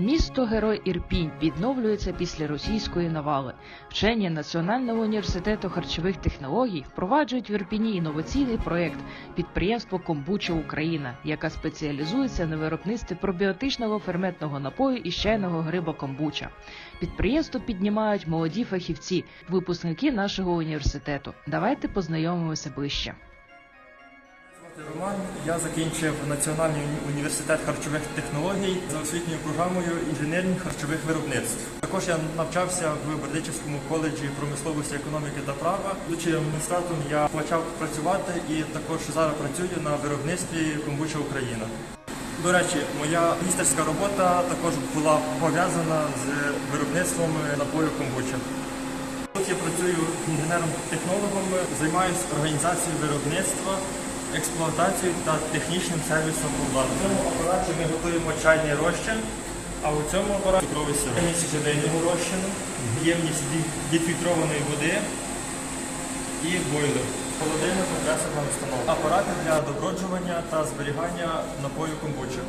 Місто Герой Ірпінь відновлюється після російської навали. Вчені Національного університету харчових технологій впроваджують в Ірпіні інноваційний проєкт підприємство Комбуча Україна, яка спеціалізується на виробництві пробіотичного ферментного напою і чайного гриба комбуча. Підприємство піднімають молоді фахівці, випускники нашого університету. Давайте познайомимося ближче. Роман. Я закінчив Національний університет харчових технологій за освітньою програмою інженерних харчових виробництв. Також я навчався в Бердичівському коледжі промисловості, економіки та права. Будучи адміністратором, я почав працювати і також зараз працюю на виробництві комбуча Україна. До речі, моя міністерська робота також була пов'язана з виробництвом напою комбуча. Тут я працюю інженером-технологом, займаюся організацією виробництва, експлуатацією та технічним сервісом обладнання. В цьому апараті ми готуємо чайний розчин, а у цьому апараті цукровий сироп. Ємність живильного розчину, ємність дефільтрованої води і бойлер. Холодильна компресорна установка. Апарати для доброджування та зберігання напою комбуча.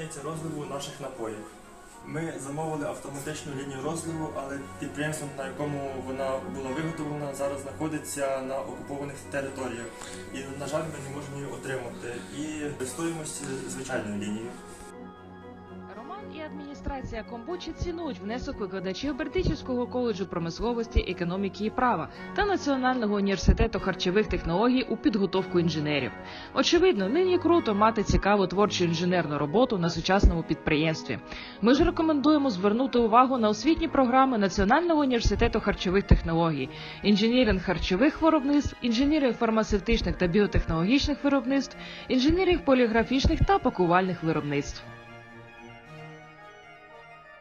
Дільниця розливу наших напоїв. Ми замовили автоматичну лінію розливу, але підприємство, на якому вона була виготовлена, зараз знаходиться на окупованих територіях. І, на жаль, ми не можемо її отримати. І користуємося звичайною лінією. Адміністрація Комбучі цінують внесок викладачів Бердичівського коледжу промисловості, економіки і права та Національного університету харчових технологій у підготовку інженерів. Очевидно, нині круто мати цікаву творчу інженерну роботу на сучасному підприємстві. Ми ж рекомендуємо звернути увагу на освітні програми Національного університету харчових технологій, інженіринг харчових виробництв, інженіринг фармацевтичних та біотехнологічних виробництв, інженіринг поліграфічних та пакувальних виробництв.